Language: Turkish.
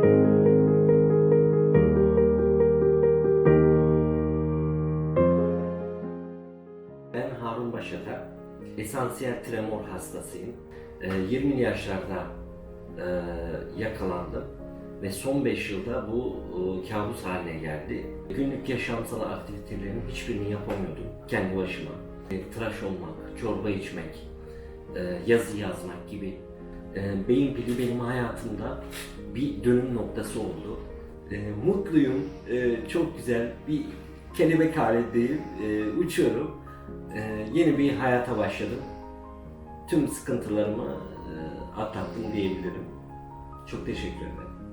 Ben Harun Başatak, esansiyel tremor hastasıyım. Ee, 20 yaşlarda e, yakalandım ve son 5 yılda bu e, kabus haline geldi. Günlük yaşamsal aktivitelerin hiçbirini yapamıyordum kendi başıma. E, tıraş olmak, çorba içmek, yazı yazmak gibi e, beyin pili benim hayatımda bir dönüm noktası oldu. E, mutluyum, e, çok güzel bir kelebek halindeyim, e, uçuyorum. E, yeni bir hayata başladım. Tüm sıkıntılarımı e, atlattım diyebilirim. Çok teşekkür ederim.